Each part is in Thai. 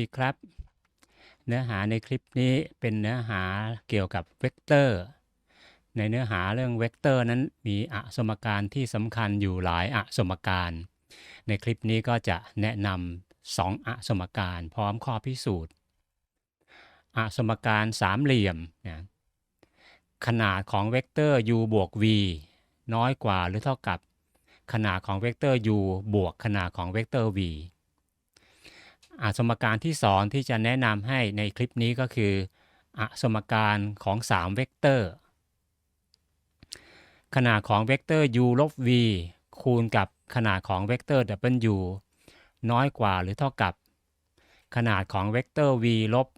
ดีครับ เนื้อหาในคลิปนี้เป็นเนื้อหาเกี่ยวกับเวกเตอร์ ในเนื้อหาเรื่องเวกเตอร์นั้นมีอสมการที่สำคัญอยู่หลายอสมการ ในคลิปนี้ก็จะแนะนำสองอสมการพร้อมข้อพิสูจน์อสมการสามเหลี่ยมนะขนาดของเวกเตอร์ u บวก v น้อยกว่าหรือเท่ากับขนาดของเวกเตอร์ u บวกขนาดของเวกเตอร์ v สมการที่สอนที่จะแนะนำให้ในคลิปนี้ก็คืออสมการของ 3 เวกเตอร์ ขนาดของเวกเตอร์ u ลบ v คูณกับขนาดของเวกเตอร์ w น้อยกว่าหรือเท่ากับ ขนาดของเวกเตอร์ v ลบ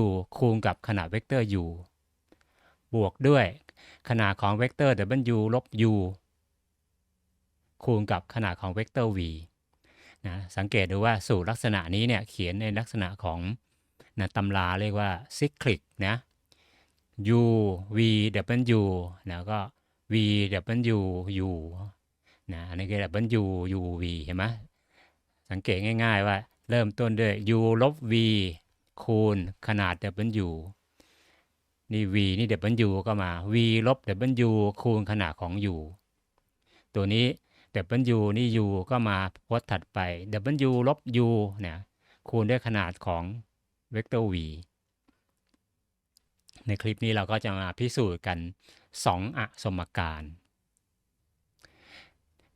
w คูณกับขนาดเวกเตอร์ u บวกด้วย ขนาดของเวกเตอร์ w ลบ u คูณกับขนาดของเวกเตอร์ v นะสังเกตดูว่าสูตรลักษณะนี้เนี่ยเขียนในลักษณะของนะตำราเรียกว่าซิคลิกนะ u v w นะก็ v w u นะอันนี้คือ w u v เห็นไหมสังเกตง่ายๆว่าเริ่มต้นด้วย u ลบ v คูณขนาด w นี่ v นี่ w ก็มา v ลบ w คูณขนาดของ u ตัวนี้ w นี่ u ก็มาพจน์ถัดไป w ลบ u เนี่ยคูณด้วยขนาดของเวกเตอร์ v ในคลิปนี้เราก็จะมาพิสูจน์กัน 2อะสมการ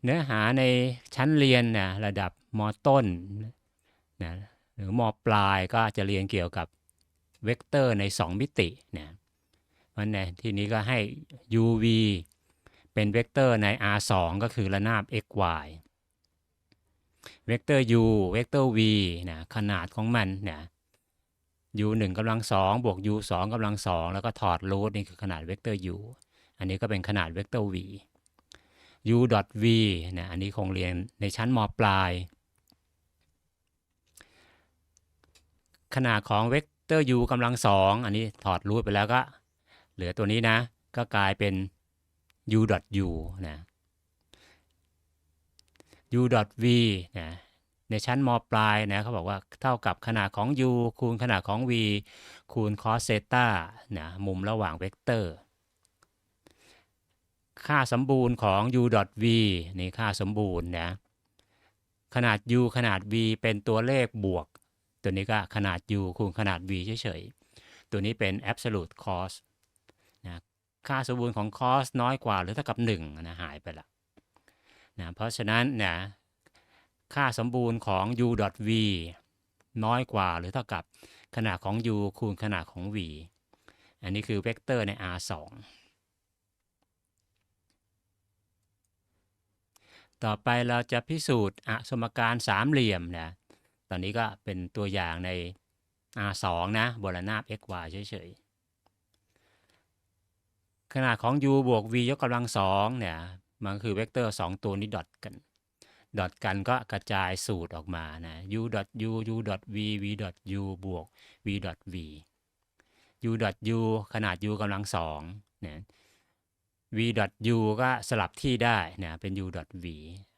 เนื้อหาในชั้นเรียนนะระดับมต้นนะหรือมปลายก็จะเรียนเกี่ยวกับเวกเตอร์ใน 2 มิตินะมันในที่นี้ก็ให้ uv เป็นเวกเตอร์ใน R2 ก็คือระนาบ x y เวกเตอร์ u เวกเตอร์ v นะขนาดของมันนะ u 1กำลัง2บวก u 2กำลัง2แล้วก็ถอดรูทนี่คือขนาดเวกเตอร์ u อันนี้ก็เป็นขนาดเวกเตอร์ v u dot v นะอันนี้คงเรียนในชั้นมปลาย ขนาดของเวกเตอร์ u กำลัง2อันนี้ถอดรูทไปแล้วก็ เหลือตัวนี้นะ ก็กลายเป็น u dot u นะ u dot v นะในชั้นมปลายนะเขาบอกว่าเท่ากับขนาดของ u คูณขนาดของ v คูณ cos เซตานะมุมระหว่างเวกเตอร์ ค่าสมบูรณ์ของ u dot v นี่ค่าสมบูรณ์นะขนาด u ขนาด v เป็นตัวเลขบวก ตัวนี้ก็ขนาด u คูณขนาด v เฉยๆ ตัวนี้เป็น absolute cos นะ ค่าสมบูรณ์ของ cos น้อยกว่าหรือเท่ากับ1นะหายไปละนะเพราะฉะนั้นนะค่าสมบูรณ์ของ u dot v น้อยกว่าหรือเท่ากับขนาดของ u คูณขนาดของ v อันนี้คือเวกเตอร์ใน R2 ต่อไปเราจะพิสูจน์อสมการสามเหลี่ยมนะตอนนี้ก็เป็นตัวอย่างใน R2 นะบนระนาบ x y เฉยๆ ขนาดของ u บวก v ยกกำลังสองเนี่ยมันคือเวกเตอร์ 2 ตัวนี้ดอทกันดอทกันก็กระจายสูตรออกมานะ u dot u u dot v v dot u บวก v dot v u dot u ขนาด u กำลังสองเนี่ย v dot u ก็สลับที่ได้นะเป็น u dot v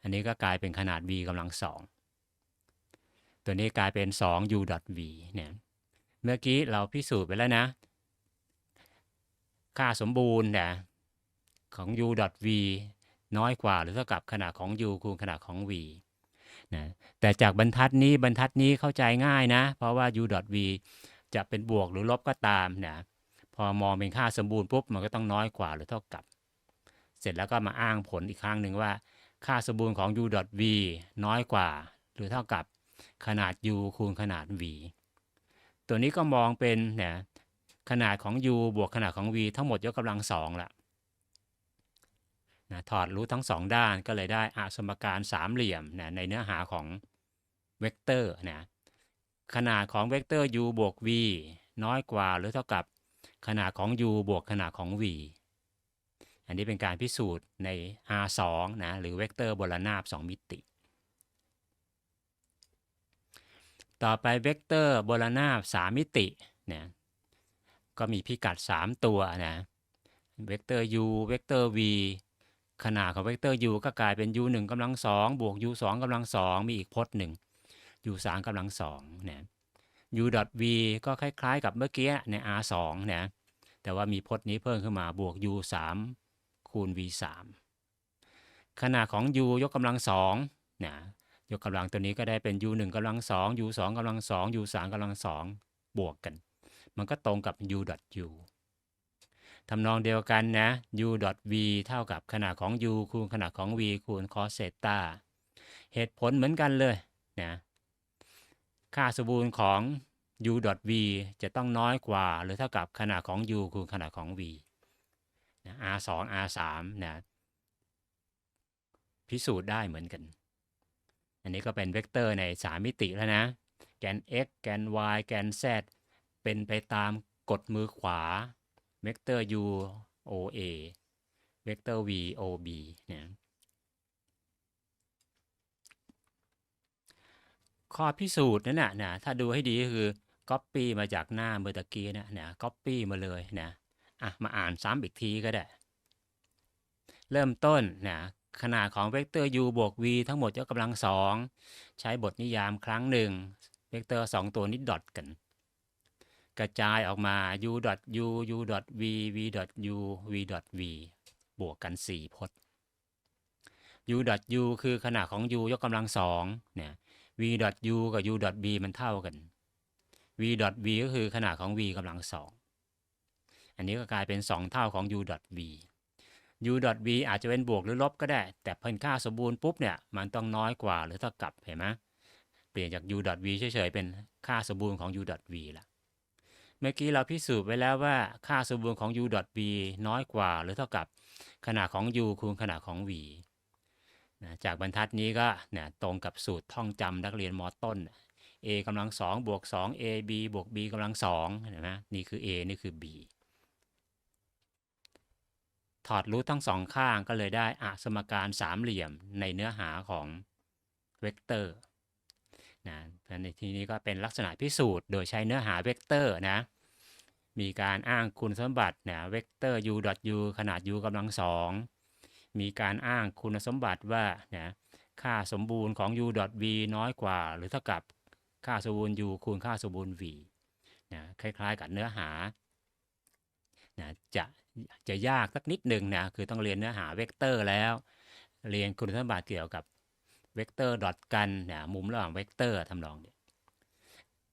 อันนี้ก็กลายเป็นขนาด v กำลังสองตัวนี้กลายเป็น 2 u dot v เนี่ยเมื่อกี้เราพิสูจน์ไปแล้วนะ ค่าสมบูรณ์นะของ u ด v น้อยกว่าหรือเท่ากับขนาดของ u คูณขนาดของ v นะแต่จากบรรทัดนี้บรรทัดนี้เข้าใจง่ายนะ เพราะว่า u ด v จะเป็นบวกหรือลบก็ตามนะพอมองเป็นค่าสมบูรณ์ปุ๊บมันก็ต้องน้อยกว่าหรือเท่ากับ เสร็จแล้วก็มาอ้างผลอีกครั้งหนึ่งว่า ค่าสมบูรณ์ของ u ด v น้อยกว่า หรือเท่ากับขนาด u คูณขนาด v ตัวนี้ก็มองเป็นนะ ขนาดของ u บวกขนาดของ v ทั้งหมดยกกำลังสองละนะถอดรูททั้งสองด้านก็เลยได้อสมการสามเหลี่ยมนะในเนื้อหาของเวกเตอร์นะขนาดของเวกเตอร์ u บวก v น้อยกว่าหรือเท่ากับขนาดของ u บวกขนาดของ v อันนี้เป็นการพิสูจน์ใน R2 นะหรือเวกเตอร์บนระนาบ 2 มิติ ต่อไปเวกเตอร์บนระนาบ 3 มิตินะ ก็มีพิกัด 3 ตัวนะเวกเตอร์ u เวกเตอร์ v ขนาดของเวกเตอร์ u ก็กลายเป็น u 1กำลัง2บวก u 2กำลัง2มีอีกพจน์หนึ่ง u 3กำลัง2นะ u dot v ก็คล้ายๆ กับเมื่อกี้ใน r 2นะแต่ว่ามีพจน์นี้เพิ่มขึ้นมาบวก u 3คูณ v 3ขนาดของ u ยกกำลังสองนะยกกำลังตัวนี้ก็ได้เป็น u 1กำลังสอง u 2กำลังสอง u 3กำลังสองบวกกัน มันก็ตรงกับ u dot u ทำนองเดียวกันนะ u dot v เท่ากับขนาดของ u คูณขนาดของ v คูณ cos เซตาเหตุผลเหมือนกันเลยนะค่าสมบูรณ์ของ u dot v จะต้องน้อยกว่า หรือเท่ากับขนาดของ u คูณขนาดของ v นะ r 2 r 3นะพิสูจน์ได้เหมือนกัน อันนี้ก็เป็นเวกเตอร์ใน 3 มิติแล้วนะ แกน x แกน y แกน z เป็นไปตามกฎมือขวาเวกเตอร์ u o a เวกเตอร์ v o b เนี่ยข้อพิสูจน์นั่นน่ะนะถ้าดูให้ดีก็คือ Copy มาจากหน้าเมื่อตะกี้นะนะ Copy มาเลยนะอะมาอ่านซ้ำอีกทีก็ได้ เริ่มต้นนะขนาดของเวกเตอร์ u บวก v ทั้งหมดยกกำลังสองใช้บทนิยามครั้งหนึ่งเวกเตอร์ 2 ตัวนี้ดอทกัน กระจายออกมา u dot u u dot v v dot u v dot v บวกกัน 4 พจน์ u dot u คือขนาดของ u ยกกำลังสองเนี่ย v dot u กับ u dot v มันเท่ากัน v dot v ก็คือขนาดของ v กำลังสองอันนี้ก็กลายเป็น 2 เท่าของ u dot v u dot v อาจจะเป็นบวกหรือลบก็ได้ แต่เพิ่นค่าสมบูรณ์ปุ๊บเนี่ยมันต้องน้อยกว่าหรือเท่ากับเห็นไหมเปลี่ยนจาก u dot v เฉยๆเป็นค่าสมบูรณ์ของ u dot v ละ เมื่อกี้เราพิสูจน์ไว้แล้วว่าค่าสมบูรณ์ของ u dot v น้อยกว่า หรือเท่ากับขนาดของ u คูณขนาดของ v นะจากบรรทัดนี้ก็เนี่ยตรงกับสูตรท่องจำนักเรียนมอต้น a กำลังสองบวก2 ab บวก b กำลังสองเห็นไหมนี่คือ a นี่คือ b ถอดรูททั้งสองข้างก็เลยได้อสมการสามเหลี่ยมในเนื้อหาของเวกเตอร์ นะในที่นี้ก็เป็นลักษณะพิสูจน์โดยใช้เนื้อหาเวกเตอร์นะมีการอ้างคุณสมบัตินะเวกเตอร์ u u ขนาด u กำลังสองมีการอ้างคุณสมบัติว่านะค่าสมบูรณ์ของ u v น้อยกว่า หรือเท่ากับค่าสมบูรณ์ u คูณค่าสมบูรณ์ v นะคล้ายๆกับเนื้อหานะจะจะยากสักนิดหนึ่งนะคือต้องเรียนเนื้อหาเวกเตอร์แล้ว เรียนคุณสมบัติเกี่ยวกับ เวกเตอร์ดอทกันนะมุมระหว่างเวกเตอร์ทำนองเนี้ย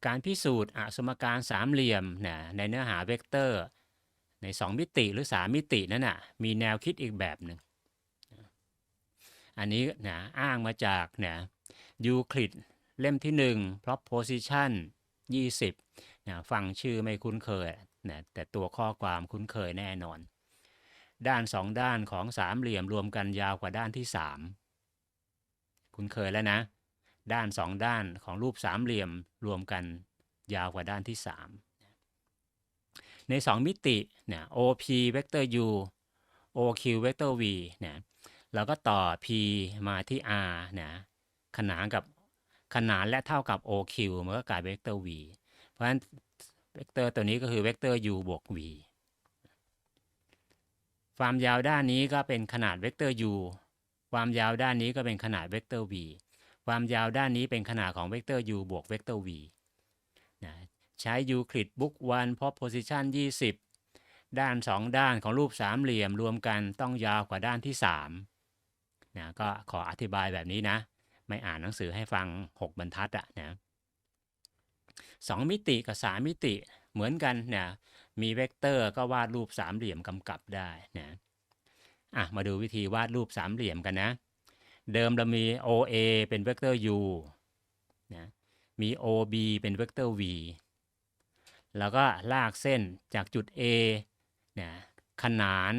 การพิสูจน์อสมการสามเหลี่ยมนะในเนื้อหาเวกเตอร์ ใน 2 มิติหรือ 3 มิตินั้นนะมีแนวคิดอีกแบบหนึ่งอันนี้นะอ้างมาจากนะยูคลิดเล่มที่ 1 proposition 20นะฟังชื่อไม่คุ้นเคยนะแต่ตัวข้อความคุ้นเคยแน่นอน ด้านสองด้านของสามเหลี่ยมรวมกันยาวกว่าด้านที่สาม คุ้นเคยแล้วนะ ด้านสองด้านของรูปสามเหลี่ยมรวมกันยาวกว่าด้านที่สามในสองมิติเนี่ย OP เวกเตอร์ U OQ เวกเตอร์ V เนี่ยเราก็ต่อ P มาที่ R นะขนานกับขนานและเท่ากับ OQ มันก็กลายเป็นเวกเตอร์ V เพราะฉะนั้นเวกเตอร์ตัวนี้ก็คือเวกเตอร์ u บวก v ความยาวด้านนี้ก็เป็นขนาดเวกเตอร์ u ความยาวด้านนี้ก็เป็นขนาดเวกเตอร์ v ความยาวด้านนี้เป็นขนาดของเวกเตอร์ u บวกเวกเตอร์ v นะใช้ยูคลิดบุ๊กวันพบโพซิชัน20 ด้าน 2 ด้านของรูปสามเหลี่ยมรวมกันต้องยาวกว่าด้านที่3นะก็ขออธิบายแบบนี้นะ ไม่อ่านหนังสือให้ฟัง 6 บรรทัดอะนะสองมิติกับสามมิติเหมือนกันนะมีเวกเตอร์ก็วาดรูปสามเหลี่ยมกำกับได้นะ อะมาดูวิธีวาดรูปสามเหลี่ยมกันนะ เดิมเรามี OA เป็นเวกเตอร์ u นะมี OB เป็นเวกเตอร์ v แล้วก็ลากเส้นจากจุด A นะขนาน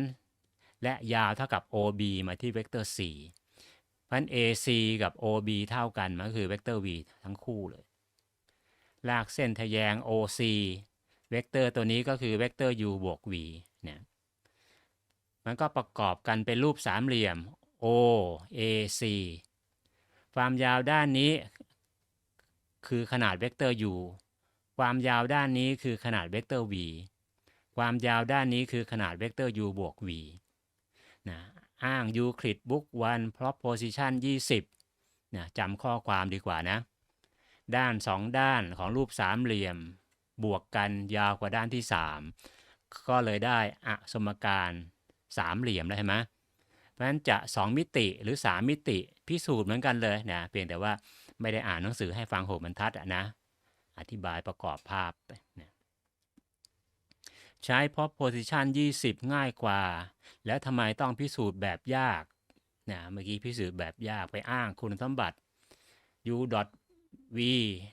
และยาวเท่ากับ OB มาที่เวกเตอร์ c เพราะฉะนั้น AC กับ OB เท่ากันมันก็คือเวกเตอร์ v ทั้งคู่เลย ลากเส้นทะแยง OC เวกเตอร์ตัวนี้ก็คือเวกเตอร์ u บวก v นะ มันก็ประกอบกันเป็นรูปสามเหลี่ยม OAC ความยาวด้านนี้คือขนาดเวกเตอร์ u ความยาวด้านนี้คือขนาดเวกเตอร์ v ความยาวด้านนี้คือขนาดเวกเตอร์ u บวก v นะอ้างยูคลิดบุ๊กวัน proposition 20นะจำข้อความดีกว่านะ ด้านสองด้านของรูปสามเหลี่ยม บวกกันยาวกว่าด้านที่สามก็เลยได้อสมการ สามเหลี่ยมแล้วเห็นไหมเพราะฉะนั้นจะ 2 มิติหรือ 3 มิติพิสูจน์เหมือนกันเลยนะเพียงแต่ว่าไม่ได้อ่านหนังสือให้ฟังหกบรรทัดอะนะ อธิบายประกอบภาพนะใช้ proposition 20 ง่ายกว่า แล้วทำไมต้องพิสูจน์แบบยากนะเมื่อกี้พิสูจน์แบบยากไปอ้างคุณสมบัติ u v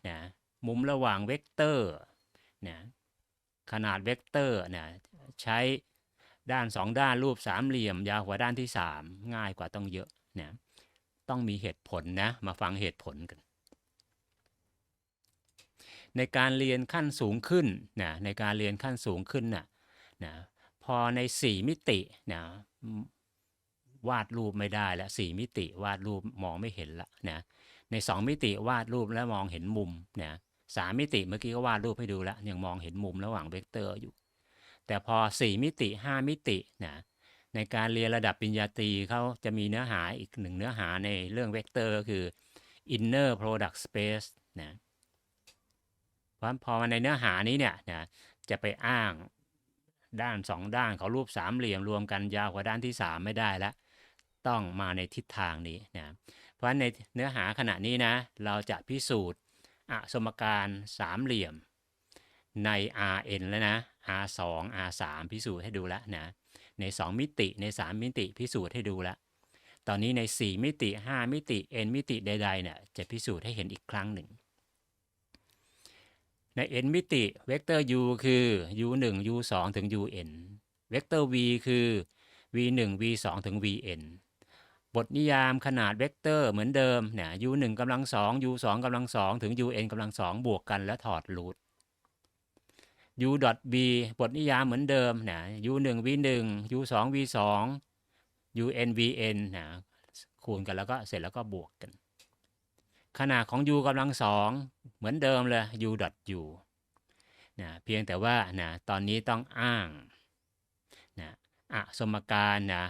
นะมุมระหว่างเวกเตอร์นะขนาดเวกเตอร์นะใช้ ด้านสองด้านรูปสามเหลี่ยม ยาวกว่าด้านที่3ง่ายกว่าต้องเยอะนะต้องมีเหตุผลนะมาฟังเหตุผลกัน ในการเรียนขั้นสูงขึ้นนะในการเรียนขั้นสูงขึ้นนะนะพอใน 4 มิตินะวาดรูปไม่ได้แล้ว4มิติวาดรูปมองไม่เห็นละนะใน 2 มิติวาดรูปแล้วมองเห็นมุมนะสามมิติเมื่อกี้ก็วาดรูปให้ดูแล้วยังมองเห็นมุมระหว่างเวกเตอร์อยู่ แต่พอ 4 มิติ 5 มิตินะในการเรียนระดับปริญญาตรีเขาจะมีเนื้อหาอีกหนึ่งเนื้อหาในเรื่องเวกเตอร์ก็คือ inner product space นะเพราะพอมาในเนื้อหานี้เนี่ยนะจะไปอ้างด้านสองด้านของรูปสามเหลี่ยมรวมกันยาวกว่าด้านที่ 3 ไม่ได้แล้วต้องมาในทิศทางนี้นะเพราะในเนื้อหาขณะนี้นะเราจะพิสูจน์อสมการสามเหลี่ยมใน Rn แล้วนะ R2 R3 พิสูจน์ให้ดูแล้วนะ ใน 2 มิติใน 3 มิติพิสูจน์ให้ดูแล้ว ตอนนี้ใน 4 มิติ 5 มิติ n มิติใดๆเนี่ยจะพิสูจน์ให้เห็นอีกครั้งหนึ่ง ใน n มิติเวกเตอร์ u คือ u1 u2 ถึง un เวกเตอร์ v คือ v1 v2 ถึง vn บทนิยามขนาดเวกเตอร์เหมือนเดิมเนี่ย u 1กำลัง2 u 2กำลัง2ถึง un กำลัง2บวกกันและถอดรูท u b บทนิยามเหมือนเดิมนะ u 1 v 1 u 2 v 2 un vn นะคูณกันแล้วก็เสร็จแล้วก็บวกกัน ขนาดของ u กำลัง2เหมือนเดิมเลย u u นะเพียงแต่ว่านะตอนนี้ต้องอ้างนะอะสมการนะ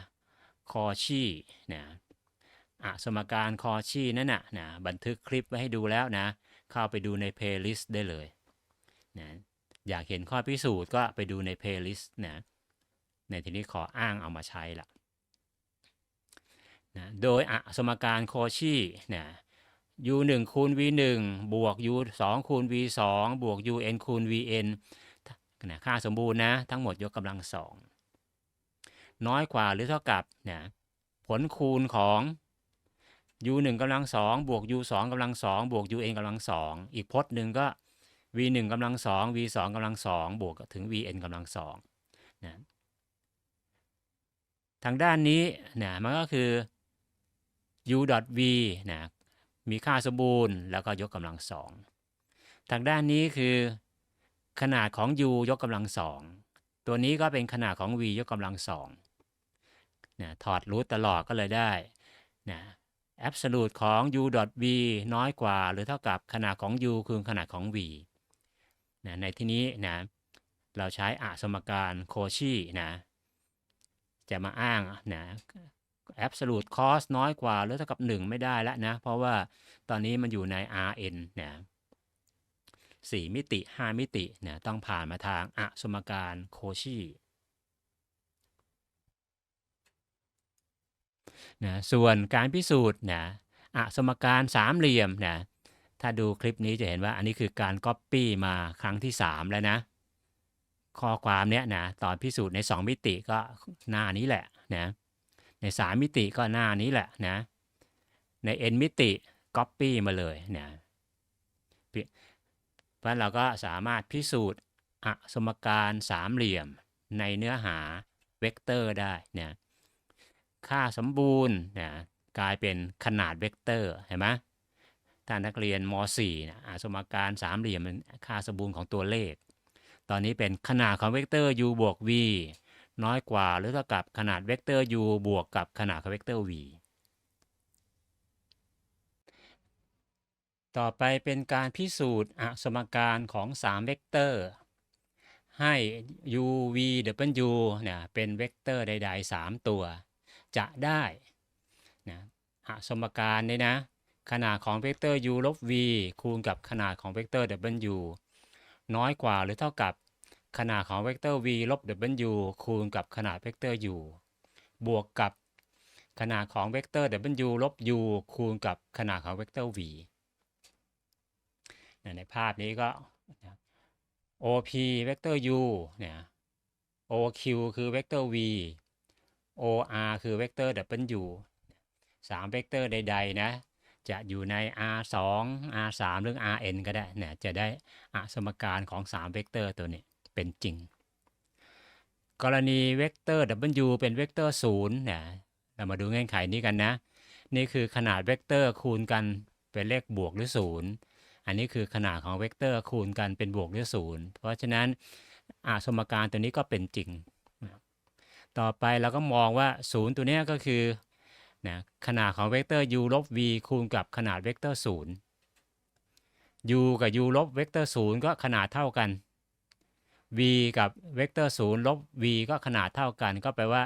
คอชีนะอะสมการคอชีนั่นนะนะบันทึกคลิปไว้ให้ดูแล้วนะ เข้าไปดูในเพลย์ลิสต์ได้เลยนะ อยากเห็นข้อพิสูจน์ก็ไปดูในเพลย์ลิสต์นะในทีนี้ขออ้างเอามาใช้ละนะโดยอสมการโคชีนะ u 1คูณ v 1บวก u 2คูณ v 2บวก un คูณ vn นะค่าสมบูรณ์นะ ทั้งหมดยกกำลังสองน้อยกว่าหรือเท่ากับนะผลคูณของ u 1กำลังสองบวก u 2กำลังสองบวก un กำลังสองอีกพจน์หนึ่งก็ v 1กำลังสอง v 2กำลังสองบวกถึง vn กำลังสองนะทางด้านนี้นะมันก็คือ u v นะมีค่าสมบูรณ์แล้วก็ยกกำลังสองทางด้านนี้คือขนาดของ u ยกกำลังสองตัวนี้ก็เป็นขนาดของ v ยกกำลังสองนะถอดรูทตลอดก็เลยได้นะ absolute ของ u v น้อยกว่า หรือเท่ากับขนาดของ u คือขนาดของ v นะในที่นี้นะเราใช้อสมการโคชีนะจะมาอ้างนะ absolute cost น้อยกว่าหรือเท่ากับ 1 ไม่ได้แล้วนะ เพราะว่าตอนนี้มันอยู่ใน Rn นะ4มิติ 5 มิตินะต้องผ่านมาทางอะสมการโคชีนะส่วนการพิสูจน์นะอะสมการสามเหลี่ยมนะ ถ้าดูคลิปนี้จะเห็นว่าอันนี้คือการก๊อปปี้มาครั้งที่ 3 แล้วนะ ข้อความเนี้ยนะตอนพิสูจน์ใน 2 มิติก็หน้านี้แหละนะใน 3 มิติก็หน้านี้แหละนะใน n มิติก๊อปปี้มาเลยนะเพราะเราก็สามารถพิสูจน์อสมการสามเหลี่ยมในเนื้อหาเวกเตอร์ได้นะค่าสมบูรณ์นะกลายเป็นขนาดเวกเตอร์เห็นไหม ถ้านักเรียนม .4 นะสมการสามเหลี่ยมเป็นค่าสมบูรณ์ของตัวเลข ตอนนี้เป็นขนาดของเวกเตอร์ u บวก v น้อยกว่าหรือเท่ากับขนาดเวกเตอร์ u บวกกับขนาดของเวกเตอร์ v ต่อไปเป็นการพิสูจน์อสมการของ3เวกเตอร์ให้ u v w เนี่ยเป็นเวกเตอร์ใดๆ 3 ตัว จะได้นะอสมการนี้นะ ขนาดของเวกเตอร์ u ลบ v คูณกับขนาดของเวกเตอร์ w น้อยกว่าหรือเท่ากับขนาดของเวกเตอร์ v ลบ w คูณกับขนาดเวกเตอร์ u บวกกับขนาดของเวกเตอร์ w ลบ u คูณกับขนาดของเวกเตอร์ v ในภาพนี้ก็ op เวกเตอร์ u เนี่ย oq คือเวกเตอร์ v or คือเวกเตอร์ w สามเวกเตอร์ใด ๆ นะ จะอยู่ใน r2 r3 หรือ rn ก็ได้เนี่ยจะได้อสมการของ 3 เวกเตอร์ตัวนี้เป็นจริง กรณีเวกเตอร์ w เป็นเวกเตอร์0เนี่ยเรามาดูเงื่อนไขนี้กันนะ นี่คือขนาดเวกเตอร์คูณกันเป็นเลขบวกหรือ 0 อันนี้คือขนาดของเวกเตอร์คูณกันเป็นบวกหรือ 0 เพราะฉะนั้นอสมการตัวนี้ก็เป็นจริง ต่อไปเราก็มองว่า 0 ตัวนี้ก็คือ นะขนาดของเวกเตอร์ u ลบ v คูณกับขนาดเวกเตอร์ 0 u กับ u ลบเวกเตอร์ 0 ก็ขนาดเท่ากัน v กับเวกเตอร์ 0 ลบ v ก็ขนาดเท่ากัน ก็แปลว่า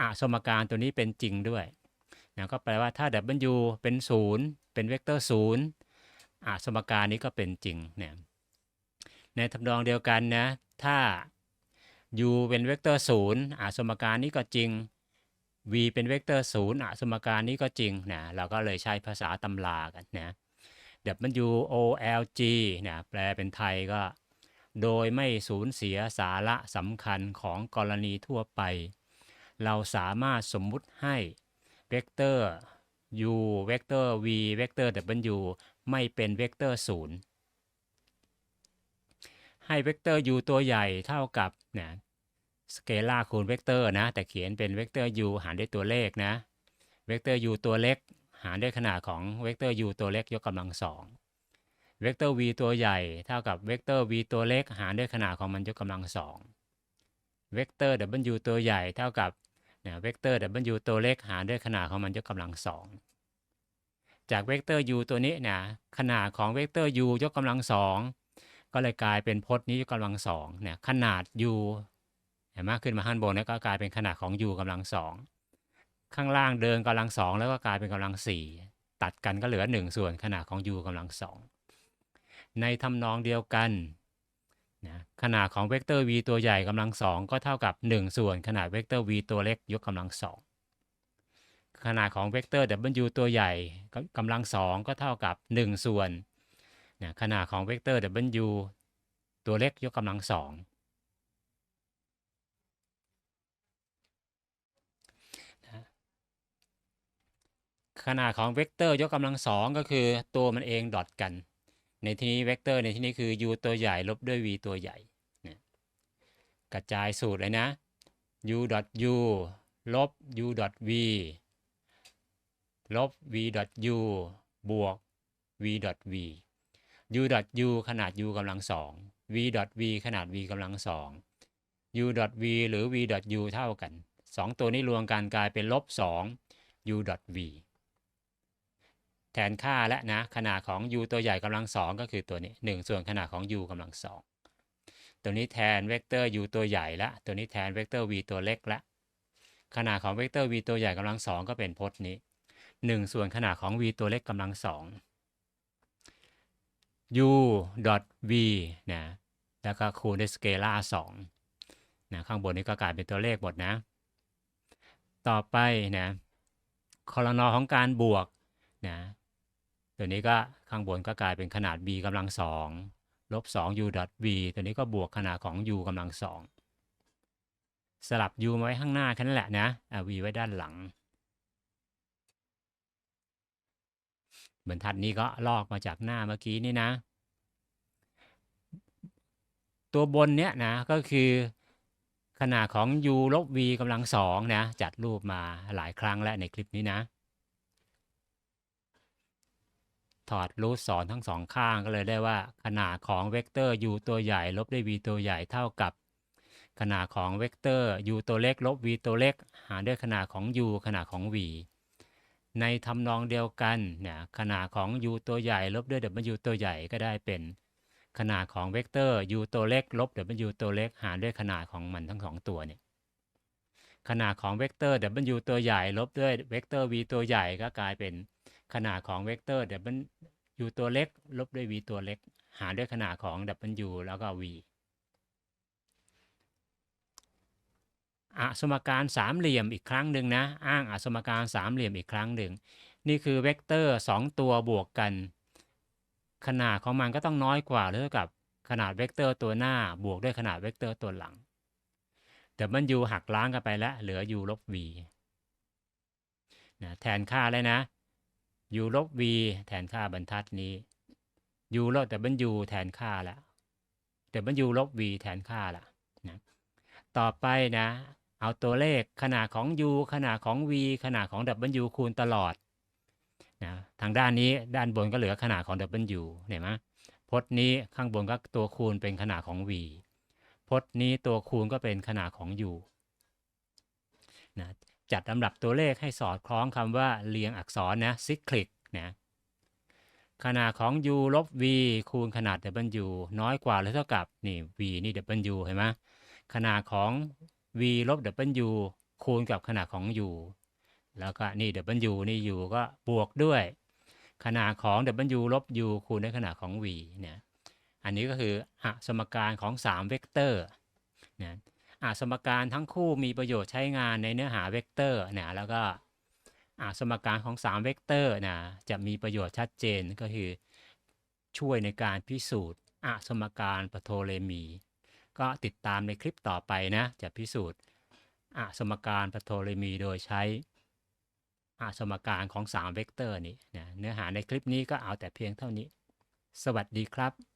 อะสมการตัวนี้เป็นจริงด้วยนะก็แปลว่าถ้า w เป็น 0 เป็นเวกเตอร์ 0อะสมการนี้ก็เป็นจริงเนี่ยในทำนองเดียวกันนะถ้า u เป็นเวกเตอร์ 0อะสมการนี้ก็จริง v เป็นเวกเตอร์0อะสมการนี้ก็จริงนะเราก็เลยใช้ภาษาตำรากันนะ W O L G นี่ยแปลเป็นไทยก็ โดยไม่สูญเสียสาระสำคัญของกรณีทั่วไป เราสามารถสมมุติให้เวกเตอร์ u เวกเตอร์ v เวกเตอร์ w ไม่เป็นเวกเตอร์ศูนย์ให้เวกเตอร์ u ตัวใหญ่เท่ากับนี่ย สเกลาคูณเวกเตอร์นะ แต่เขียนเป็นเวกเตอร์ u หารด้วยตัวเลขนะ เวกเตอร์ u ตัวเล็ก หารด้วยขนาดของเวกเตอร์ u ตัวเล็กยกกำลังสองเวกเตอร์ v ตัวใหญ่เท่ากับเวกเตอร์ v ตัวเล็ก หารด้วยขนาดของมันยกกำลังสองเวกเตอร์ w ตัวใหญ่เท่ากับเนี่ยเวกเตอร์ w ตัวเล็ก หารด้วยขนาดของมันยกกำลังสองจากเวกเตอร์ u ตัวนี้นะขนาดของเวกเตอร์ u ยกกำลังสองก็เลยกลายเป็นพจน์นี้ยกกำลังสองเนี่ยขนาด u เห็นไหมขึ้นมาข้างบนแล้วก็กลายเป็นขนาดของ u กำลังสองข้างล่างเดินกำลังสองแล้วก็กลายเป็นกำลังสี่ตัดกันก็เหลือ 1 ส่วนขนาดของ u กำลังสองในทำนองเดียวกันนะขนาดของเวกเตอร์ v ตัวใหญ่กำลังสองก็เท่ากับ 1 ส่วนขนาดเวกเตอร์ v ตัวเล็กยกกำลังสองขนาดของเวกเตอร์ w ตัวใหญ่กำลังสองก็เท่ากับ 1 ส่วนนะขนาดของเวกเตอร์ w ตัวเล็กยกกำลังสอง ขนาดของเวกเตอร์ยกกำลังสองก็คือตัวมันเองดอทกัน ในที่นี้เวกเตอร์ในที่นี้คือ u ตัวใหญ่ลบด้วย v ตัวใหญ่นะกระจายสูตรเลยนะ u u ลบ u v ลบ v u บวก v v u u ขนาด u กำลังสอง v v ขนาด v กำลังสอง u v หรือ v u เท่ากัน 2 ตัวนี้รวมกันกลายเป็นลบ2 u v แทนค่าและนะขนาดของ u ตัวใหญ่กำลังสองก็คือตัวนี้ 1 ส่วนขนาดของ u กำลังสองตัวนี้แทนเวกเตอร์ u ตัวใหญ่ละ ตัวนี้แทนเวกเตอร์ v ตัวเล็กละ ขนาดของเวกเตอร์ v ตัวใหญ่กำลังสองก็เป็นพจน์นี้ 1 ส่วนขนาดของ v ตัวเล็กกำลังสอง u v นะแล้วก็คูณด้วยสเกลาร์สองนะข้างบนนี้ก็กลายเป็นตัวเลขหมดนะ ต่อไปนะคอลนอของการบวกนะ ตัวนี้ก็ข้างบนก็กลายเป็นขนาด b กำลังสองลบ2 u v ตัวนี้ก็บวกขนาดของ u กำลังสองสลับ u มาไว้ข้างหน้าแค่นั้นแหละนะอ่า v ไว้ด้านหลังบรรทัดนี้ก็ลอกมาจากหน้าเมื่อกี้นี่นะ ตัวบนเนี้ยนะก็คือขนาดของ u ลบ v กำลังสองนะ จัดรูปมาหลายครั้งแล้วในคลิปนี้นะ ถอดรูทสอนทั้งสองข้างก็เลยได้ว่า ขนาดของเวกเตอร์ u ตัวใหญ่ลบด้วย v ตัวใหญ่เท่ากับ ขนาดของเวกเตอร์ u ตัวเล็กลบ v ตัวเล็ก หารด้วยขนาดของ u ขนาดของ v ในทำนองเดียวกันเนี่ยขนาดของ u ตัวใหญ่ลบด้วย w ตัวใหญ่ก็ได้เป็น ขนาดของเวกเตอร์ u ตัวเล็กลบ w ตัวเล็ก หารด้วยขนาดของมันทั้งสองตัวเนี่ยขนาดของเวกเตอร์ w ตัวใหญ่ลบด้วยเวกเตอร์ v ตัวใหญ่ก็กลายเป็น ขนาดของเวกเตอร์ w ตัวเล็ก ลบด้วย v ตัวเล็ก หารด้วยขนาดของ w แล้วก็ v อสมการสามเหลี่ยมอีกครั้งหนึ่งนะ อ้างอสมการสามเหลี่ยมอีกครั้งหนึ่ง นี่คือเวกเตอร์ 2 ตัวบวกกัน ขนาดของมันก็ต้องน้อยกว่าเท่ากับขนาดเวกเตอร์ตัวหน้าบวกด้วยขนาดเวกเตอร์ตัวหลังแต่มัน u หักล้างกันไปแล้ว เหลือ u ลบ v นะแทนค่าเลยนะ u ลบ v แทนค่าบรรทัดนี้ u ลบแต่บัน u แทนค่าล้วแต่บัน u ลบ v แทนค่าละนะต่อไปนะ เอาตัวเลขขนาดของ u ขนาดของ v ขนาดของ w คูณตลอดนะทางด้านนี้ด้านบนก็เหลือขนาดของ w เห็นไหมพจน์นี้ข้างบนก็ตัวคูณเป็นขนาดของ v พจน์นี้ตัวคูณก็เป็นขนาดของ u นะ จัดลำดับตัวเลขให้สอดคล้องคำว่าเรียงอักษรนะซิคลิกนะขนาดของ u ลบ v คูณขนาด w น้อยกว่าหรือเท่ากับนี่ v นี่ w เห็นไหมขนาดของ v ลบ w คูณกับขนาดของ u แล้วก็นี่ w นี่ u ก็บวกด้วย ขนาดของ w ลบ u คูณด้วยขนาดของ v เนี่ยอันนี้ก็คืออสมการของ 3 เวกเตอร์นะอะ สมการทั้งคู่มีประโยชน์ใช้งานในเนื้อหาเวกเตอร์นะแล้วก็อสมการของ 3 เวกเตอร์นะจะมีประโยชน์ชัดเจนก็คือช่วยในการพิสูจน์อสมการปโทเลมี ก็ติดตามในคลิปต่อไปนะจะพิสูจน์อสมการปโทเลมีโดยใช้อสมการของ 3 เวกเตอร์นี้นะเนื้อหาในคลิปนี้ก็เอาแต่เพียงเท่านี้ สวัสดีครับ